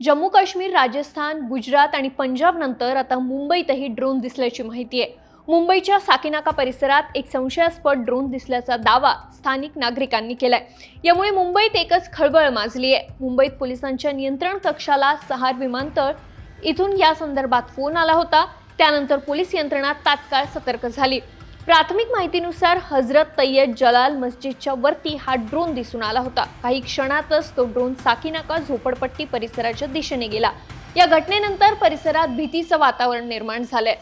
जम्मू काश्मीर राजस्थान गुजरात आणि पंजाब नंतर आता मुंबईतही ड्रोन दिसल्याची माहिती आहे. मुंबईच्या साकीनाका परिसरात एक संशयास्पद ड्रोन दिसल्याचा दावा स्थानिक नागरिकांनी केलाय. यामुळे मुंबईत एकच खळबळ माजली आहे. मुंबईत पोलिसांच्या नियंत्रण कक्षाला सहार विमानतळ इथून या संदर्भात फोन आला होता. त्यानंतर पोलीस यंत्रणा तात्काळ सतर्क झाली. प्राथमिक माहितीनुसार हजरत तय्यद जलाल मस्जिदच्या वरती हा ड्रोन दिसून आला होता. काही क्षणातच तो ड्रोन साकीनाका झोपडपट्टी परिसराच्या दिशेने गेला. या घटनेनंतर परिसरात भीतीचं वातावरण निर्माण झालंय.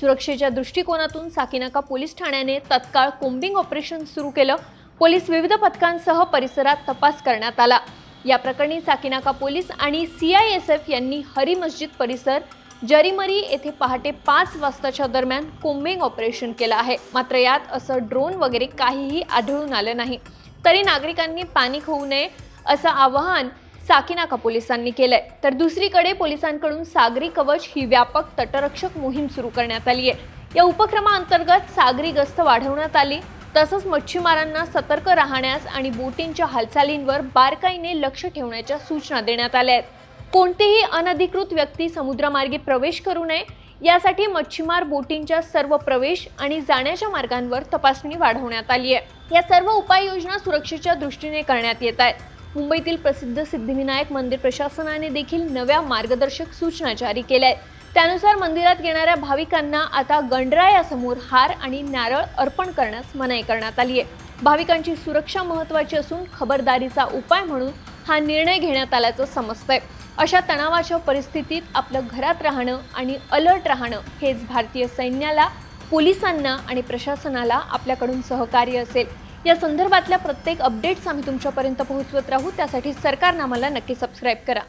सुरक्षेच्या दृष्टिकोनातून साकीनाका पोलीस ठाण्याने तत्काळ कोम्बिंग ऑपरेशन सुरू केलं. पोलीस विविध पथकांसह परिसरात तपास करण्यात आला. या प्रकरणी साकीनाका पोलीस आणि सी आय एस एफ यांनी हरी मस्जिद परिसर जरीमरी येथे पहाटे पाच वाजताच्या दरम्यान कोम्बिंग ऑपरेशन केलं आहे. मात्र यात असं ड्रोन वगैरे काहीही आढळून आलं नाही. तरी नागरिकांनी पॅनिक होऊ नये असं आवाहन साकीनाका पोलिसांनी केलंय. तर दुसरीकडे पोलिसांकडून सागरी कवच ही व्यापक तटरक्षक मोहीम सुरू करण्यात आली आहे. या उपक्रमाअंतर्गत सागरी गस्त वाढवण्यात आली. तसंच मच्छीमारांना सतर्क राहण्यास आणि बोटींच्या हालचालींवर बारकाईने लक्ष ठेवण्याच्या सूचना देण्यात आल्या आहेत. कोणतीही अनधिकृत व्यक्ती समुद्रमार्गे प्रवेश करू नये. यासाठी मच्छीमार बोटींच्या सर्व प्रवेश आणि जाण्याच्या मार्गांवर तपासणी वाढवण्यात आली आहे. या सर्व उपाययोजना सुरक्षेच्या दृष्टीने करण्यात येत आहेत. मुंबईतील प्रसिद्ध सिद्धिविनायक मंदिर प्रशासनाने देखील नव्या मार्गदर्शक सूचना जारी केल्या आहेत. त्यानुसार मंदिरात येणाऱ्या भाविकांना आता गणरायासमोर हार आणि नारळ अर्पण करण्यास मनाई करण्यात आली आहे. भाविकांची सुरक्षा महत्त्वाची असून खबरदारीचा उपाय म्हणून हा निर्णय घेण्यात आल्याचं समजतंय. अशा तणावाच्या परिस्थितीत आपलं घरात राहणं आणि अलर्ट राहणं हेच भारतीय सैन्याला पोलिसांना आणि प्रशासनाला आपल्याकडून सहकार्य असेल. या संदर्भातल्या प्रत्येक अपडेट्स आम्ही तुमच्यापर्यंत पोहोचवत राहू. त्यासाठी सरकारनामाला नक्की सबस्क्राईब करा.